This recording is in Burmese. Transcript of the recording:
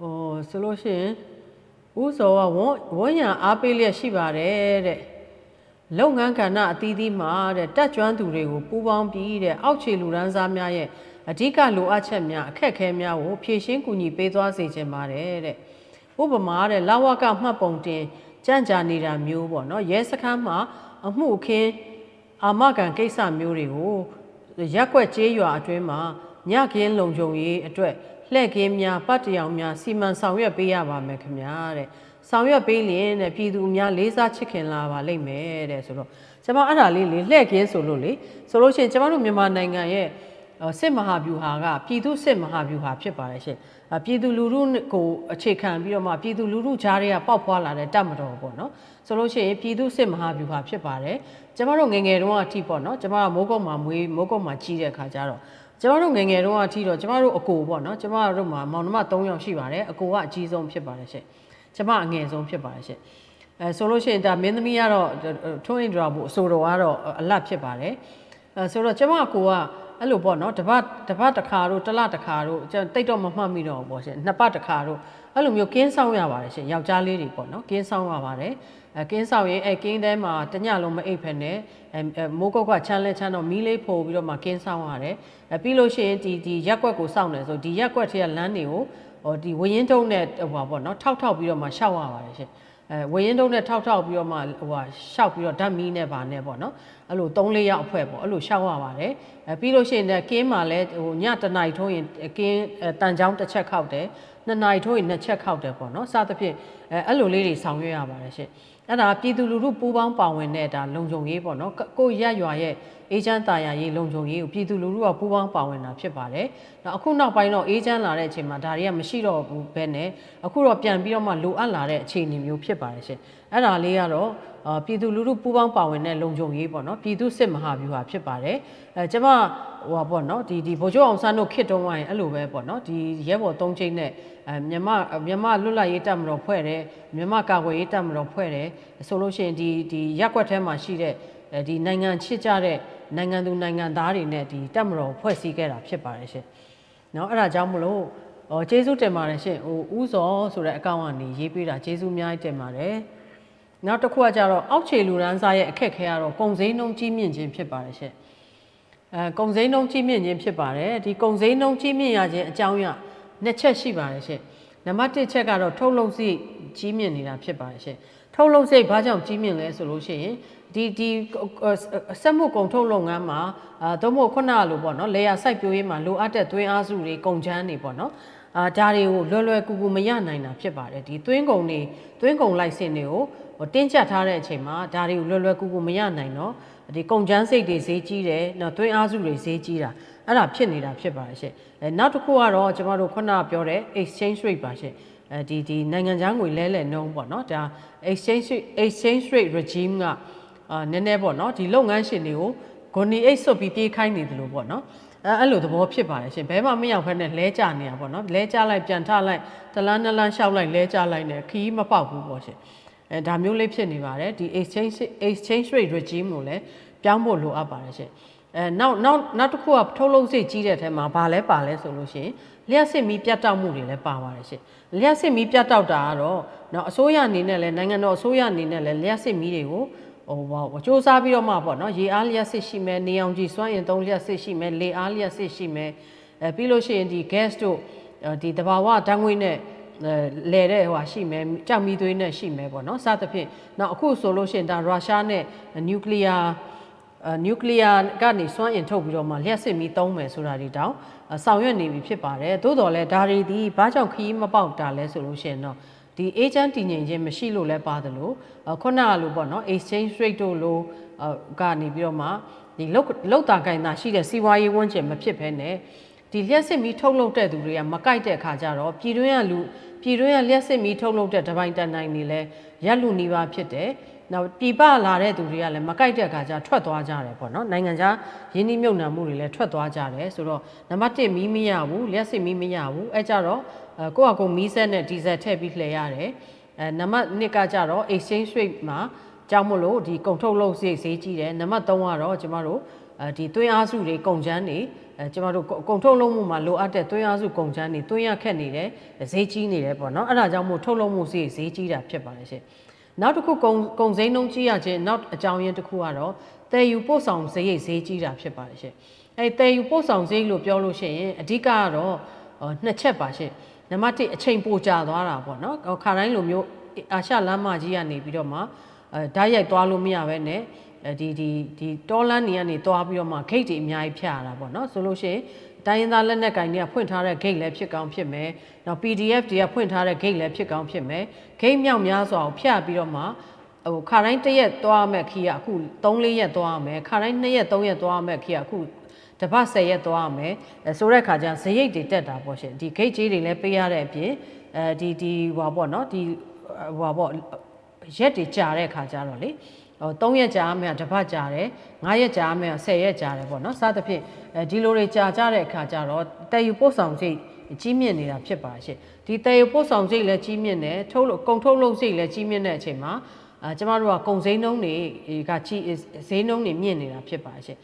ဟိုဆိုလို့ရှိရင်ဥစောကဝန်းဝန်းရံအားပေးလျက်ရှိပါတယ်တဲ့လုပ်ငန်းကဏ္ဍအသီးသီးမှာတဲ့တက်ကျွမ်းသူတွေကိုပူးပေါင်းပြီးတဲ့အောက်ခြေလူရန်စားများရဲ့အဓိကလိုအပ်ချက်များအခက်အခဲများကိုဖြည့်ရှင်းကူညီပေးသွားစေချင်ပါတယ်တဲ့ဥပမာတဲ့လာဝကမှတ်ပုံတင်ကြံ့ကြာနေတာမျိုးပေါ့နော်ရဲစခန်းမှာအမှုအခင်းအာမခံကိစ္စမျိုးတွေကိုရက်ကွက်ကျေးရွာအတွင်းမှာညကင်းလုံခြုံရေးအတွက် လှည့်ကင်းများပတ်တရောင်များစီမံဆောင်ရွက်ပေးရပါမယ်ခင်ဗျာတဲ့ဆောင်ရွက်ပေးလျင်တဲ့ပြည်သူများလေးစားချစ်ခင်လာပါလိမ့်မယ်တဲ့ဆိုတော့ကျွန်မအဲ့ဒါလေးလေလှည့်ကင်းဆိုလို့လေဆိုလို့ရှိရင်ကျွန်မတို့မြန်မာနိုင်ငံရဲ့အော်စစ်မဟာဗျူဟာကပြည်သူစစ်မဟာဗျူဟာဖြစ်ပါတယ်ရှင်အပြည်သူလူထုကိုအခြေခံပြီးတော့မှပြည်သူလူထုကြားတွေကပေါက်ဖွာလာတဲ့တပ်မတော်ပေါ့နော်ဆိုလို့ရှိရင်ပြည်သူစစ်မဟာဗျူဟာဖြစ်ပါတယ်ကျမတို့ငယ်ငယ်တုန်းကအထိပေါ့နော်ကျမကမိုးကုတ်မှာမွေးမိုးကုတ်မှာကြီးတဲ့အခါကျတော့ ကျမတို့ငယ်ငယ်တုန်းကအထိတော့ကျမတို့အကိုပေါ့နော်ကျမတို့မှာမောင်နှမ3ယောက်ရှိပါတယ်အကိုကအကြီးဆုံးဖြစ်ပါတယ်ရှင်ကျမအငယ်ဆုံးဖြစ်ပါတယ်ရှင်အဲဆိုလို့ရှိရင်ဒါမင်းသမီးကတော့ထွန်းအင်ဒရာဘူးအဆိုတော်ကတော့အလတ်ဖြစ်ပါတယ်အဲဆိုတော့ကျမအကိုကအဲ့လိုပေါ့နော်တပတ်တပတ်တစ်ခါတို့တစ်လတစ်ခါတို့ကျွန်တော်တိတ်တော့မမှတ်မိတော့ဘူးပေါ့ရှင်နှစ်ပတ်တစ်ခါတို့အဲ့လိုမျိုးကင်းဆောင်ရပါတယ်ရှင်ယောက်ျားလေးတွေပေါ့နော်ကင်းဆောင်ရပါတယ် အဲကင်းဆောင်ရင်အဲကင်းထဲမှာတညလုံးမအိပ်ဖက်နဲ့အဲမိုးကုတ်ကချမ်းလဲချမ်းတော့မီးလေးဖိုးပြီးတော့မှကင်းဆောင်ရတယ်အဲပြီးလို့ရှိရင်ဒီဒီရက်ကွက်ကိုစောင့်တယ်ဆိုဒီရက်ကွက်ထဲကလမ်းတွေကိုဟိုဒီဝရင်တုံးနဲ့ဟိုပါပေါ့နော်ထောက်ထောက်ပြီးတော့မှရှောက်ရပါတယ်ရှင်အဲဝရင်တုံးနဲ့ထောက်ထောက်ပြီးတော့မှဟိုဟာရှောက်ပြီးတော့ဓာတ်မီးနဲ့ပါနဲ့ပေါ့နော် အဲ့လို၃၄ရောက်အဖွဲ့ပေါ့အဲ့လိုရှောက်ရပါတယ်အဲပြီးလို့ရှိရင်လည်းကင်းမှာလည်းဟိုညတနားထုံးရင်ကင်းတန်ချောင်းတစ်ချက်ခောက်တယ်နှစ်နာရီထိုးရင်နှစ်ချက်ခောက်တယ်ပေါ့နော်စသဖြင့်အဲအဲ့လိုလေးတွေဆောင်ရွက်ရပါတယ်ရှင်အဲ့ဒါပြည်သူလူထုပူးပေါင်းပါဝင်တဲ့ဒါလုံခြုံရေးပေါ့နော်ကိုရက်ရွာရဲ့အေဂျင့်တာယာရေးလုံခြုံရေးကိုပြည်သူလူထုကပူးပေါင်းပါဝင်တာဖြစ်ပါတယ်။နောက်အခုနောက်ပိုင်းတော့အေဂျင့်လာတဲ့အချိန်မှာဒါတွေကမရှိတော့ဘူးပဲနဲ့အခုတော့ပြန်ပြီးတော့မှလိုအပ်လာတဲ့အခြေအနေမျိုးဖြစ်ပါတယ်ရှင်။အဲ့ဒါလေးကတော့အာ ပြည်သူလူထုပူးပေါင်းပါဝင်တဲ့လုံခြုံရေးပေါ့နော်ပြည်သူစစ်မဟာဗျူဟာဖြစ်ပါတယ်။အဲကျွန်မဟိုပါပေါ့နော်ဒီဒီဗိုလ်ချုပ်အောင်ဆန်းတို့ခစ်တုံးဝိုင်းအဲ့လိုပဲပေါ့နော်ဒီရဲဘော်၃ချိန်နဲ့အဲမြန်မာမြန်မာလွတ်လပ်ရေးတပ်မတော်ဖွဲ့တယ်မြန်မာကာကွယ်ရေးတပ်မတော်ဖွဲ့တယ်ဆိုလို့ရှိရင်ဒီဒီရက်ကွက်ထဲမှာရှိတဲ့ဒီနိုင်ငံချစ်ကြတဲ့နိုင်ငံသူနိုင်ငံသားတွေနဲ့ဒီတပ်မတော်ဖွဲ့စည်းခဲ့တာဖြစ်ပါတယ်ရှင်။နော်အဲ့ဒါကြောင့်မလို့ဟောကျေးဇူးတင်ပါတယ်ရှင်ဟိုဥစောဆိုတဲ့အကောင့်ကနေရေးပေးတာကျေးဇူးအများကြီးတင်ပါတယ်။ နောက်တစ်ခုကကြတော့အောက်ခြေလူရန်စားရဲ့အခက်ခဲကတော့ကုံစိမ်းနှုံးကြီးမြင့်ခြင်းဖြစ်ပါတယ်ရှင်။အဲကုံစိမ်းနှုံးကြီးမြင့်ခြင်းဖြစ်ပါတယ်ဒီကုံစိမ်းနှုံးကြီးမြင့်ရခြင်းအကြောင်းအရာနှစ်ချက်ရှိပါတယ်ရှင်။နံပါတ်1ချက်ကတော့ထုတ်လုပ်စိကြီးမြင့်နေတာဖြစ်ပါတယ်ရှင်။ထုတ်လုပ်စိဘာကြောင့်ကြီးမြင့်လဲဆိုလို့ရှိရင်ဒီဒီစက်မှုကုန်ထုတ်လုပ်ငန်းမှာအာသို့မဟုတ်ခုနလိုပေါ့နော်လေယာစိုက်ပျိုးရေးမှာလိုအပ်တဲ့သွင်းအားစုတွေကုန်ချမ်းတွေပေါ့နော်အာဒါတွေကိုလွယ်လွယ်ကူကူမရနိုင်တာဖြစ်ပါတယ်ဒီသွင်းကုန်တွေသွင်းကုန်လိုက်စင်တွေကိုဟို တင်းကျပ်ထားတဲ့အချိန်မှာဒါတွေကိုလွယ်လွယ်ကူကူမရနိုင်တော့ဒီကုန်ချမ်းစိတ်တွေဈေးကြီးတယ်နော်သွင်းအားစုတွေဈေးကြီးတာအဲ့ဒါဖြစ်နေတာဖြစ်ပါတယ်ရှင့်အဲနောက်တစ်ခုကတော့ကျွန်တော်တို့ခုနပြောတဲ့ exchange rate ပါရှင့်အဲဒီဒီနိုင်ငံခြားငွေလဲလှယ်နှုန်းပေါ့နော်ဒါ exchange exchange rate regime ကအာနည်းနည်းပေါ့နော်ဒီလုပ်ငန်းရှင်တွေကိုဂွန်နီအိတ်ဆွတ်ပြီးပြေးခိုင်းနေတယ်လို့ပေါ့နော်အဲအဲ့လိုသဘောဖြစ်ပါတယ်ရှင်ဘဲမှမရောက်ဖက်နဲ့လဲကြနေတာပေါ့နော်လဲကြလိုက်ပြန်ထလိုက်တလန်းနလန်းလျှောက်လိုက်လဲကြလိုက်နေခီးမပေါက်ဘူးပေါ့ရှင် အဲဒါမျိုးလေးဖြစ်နေပါတယ်ဒီ exchange exchange rate regime ကိုလည်းပြောင်းဖို့လိုအပ်ပါတယ်ရှင်အဲနောက်နောက်နောက်တစ်ခုကထုတ်လုပ်စိတ်ကြီးတဲ့အထက်မှာဘာလဲပါလဲဆိုလို့ရှိရင်လျှက်စစ်မီပြတ်တောက်မှုတွေလည်းပါပါတယ်ရှင်လျှက်စစ်မီပြတ်တောက်တာကတော့နော်အစိုးရအနေနဲ့လည်းနိုင်ငံတော်အစိုးရအနေနဲ့လည်းလျှက်စစ်မီတွေကိုဟိုဘောစ조사ပြီးတော့မှပေါ့နော်ရေအားလျက်စစ်ရှိမယ်နေအောင်ကြည်စွမ်းရင်သုံးလျက်စစ်ရှိမယ်လေအားလျက်စစ်ရှိမယ်အဲပြီးလို့ရှိရင်ဒီ gas တို့ဒီတဘာဝဓာတ်ငွေ့နဲ့ လဲတဲ့ဟိုဟာရှိမယ်ကြောက်မီသွေးနဲ့ရှိမယ်ပေါ့နော်စသဖြင့်နောက်အခုဆိုလို့ရှိရင်ဒါရုရှားနဲ့နျူကလ িয়ার အဲနျူကလ িয়ার ကနေစွမ်းအင်ထုတ်ပြီးတော့မှလျှက်စစ်မီသုံးမယ်ဆိုတာဒီတောင်ဆောင်ရွက်နေပြီဖြစ်ပါတယ်သို့တော်လဲဒါတွေဒီဘာကြောင့်ခီးမပေါက်တာလဲဆိုလို့ရှိရင်တော့ဒီ agent တည်ငြိမ်ခြင်းမရှိလို့လဲပါတယ်လို့ခုနကလို့ပေါ့နော် exchange rate တို့လို့ကနေပြီးတော့မှဒီလောက်လောက်တာကင်တာရှိတဲ့စီးပွားရေးဝန်းကျင်မဖြစ်ဘဲနဲ့ ဒီလျှက်စစ်မီထုတ်လုပ်တဲ့သူတွေကမကိုက်တဲ့အခါကျတော့ပြည်တွင်းကလူပြည်တွင်းကလျှက်စစ်မီထုတ်လုပ်တဲ့တပိုင်းတန်နိုင်နေလဲရက်လူနေပါဖြစ်တယ်နောက်ပြည်ပလာတဲ့သူတွေကလည်းမကိုက်တဲ့အခါကျထွက်သွားကြတယ်ပေါ့နော်နိုင်ငံခြားရင်းနှီးမြှုပ်နှံမှုတွေလည်းထွက်သွားကြတယ်ဆိုတော့နံပါတ်1မီးမရဘူးလျှက်စစ်မီးမရဘူးအဲကြတော့ကိုယ့်အကူမီးဆက်နဲ့ဒီဇယ်ထည့်ပြီးလှည့်ရတယ်အဲနံပါတ်2ကကြတော့ exchange rate မှာကြောင့်မလို့ဒီကုန်ထုတ်လုပ်စိတ်ဈေးကြီးတယ်နံပါတ်3ကတော့ကျမတို့အဲဒီသွင်းအားစုတွေကုန်ချမ်းတွေ အဲကျမတို့ကုကုံထုတ်လုံးမှုမှာလိုအပ်တဲ့သွင်းအားစုကုန်ချမ်းတွေသွင်းရခက်နေတယ်ဈေးကြီးနေတယ်ပေါ့နော်အဲ့ဒါကြောင့်မို့ထုတ်လုံးမှုဈေးဈေးကြီးတာဖြစ်ပါတယ်ရှင်နောက်တစ်ခုကုံကုံစိမ်းနှုန်းကြီးရခြင်းနောက်အကြောင်းရင်းတစ်ခုကတော့တည်ယူပို့ဆောင်ဈေးရိတ်ဈေးကြီးတာဖြစ်ပါတယ်ရှင်အဲတည်ယူပို့ဆောင်ဈေးလို့ပြောလို့ရှိရင်အဓိကကတော့ဟောနှစ်ချက်ပါရှင်နံပါတ်1အချိန်ပိုကြာသွားတာပေါ့နော်ခါတိုင်းလိုမျိုးအာရှလမ်းမကြီးကနေပြီးတော့မှအဲဓာတ်ရိုက်သွားလို့မရဘဲနဲ့အဲ ဒီဒီဒီတောလန်းနေကနေသွားပြီးတော့မှဂိတ်တွေအများကြီးဖြတ်ရတာပေါ့နော်ဆိုလို့ရှိရင်တိုင်းရင်းသားလက်နက်ကင်တွေကဖွင့်ထားတဲ့ဂိတ်လည်းဖြစ်ကောင်းဖြစ်မယ်။နောက် PDF တွေကဖွင့်ထားတဲ့ဂိတ်လည်းဖြစ်ကောင်းဖြစ်မယ်။ဂိတ်မြောက်များစွာကိုဖြတ်ပြီးတော့မှဟိုခါတိုင်းတစ်ရက်သွားမယ်ခီးကအခု3-4ရက်သွားမယ်ခါတိုင်း2ရက်3ရက်သွားမယ်ခီးကအခုတစ်ပတ်10ရက်သွားမယ်အဲဆိုတဲ့ခါကျဇရိတ်တွေတက်တာပေါ့ရှင်ဒီဂိတ်ကြီးတွေလည်းပေးရတဲ့အပြင်အဲဒီဒီဟွာပေါ့နော်ဒီဟွာပေါ့ရက်တွေကြာတဲ့ခါကျတော့လေဟို 3ရက်ကြာမယ်တစ်ပတ်ကြာတယ်9ရက်ကြာမယ်10ရက်ကြာတယ်ပေါ့နော်စသဖြင့်အဲဒီလိုတွေကြာကြတဲ့အခါကျတော့တည်ယူပို့ဆောင်စိတ်ကြီးမြင့်နေတာဖြစ်ပါရှင့်ဒီတည်ယူပို့ဆောင်စိတ်လည်းကြီးမြင့်တယ်ထုတ်လို့ကုံထုတ်လို့စိတ်လည်းကြီးမြင့်တဲ့အချိန်မှာအဲကျမတို့ကကုံစိမ်းနှုံးတွေကကြီးဈေးနှုံးတွေမြင့်နေတာဖြစ်ပါရှင့်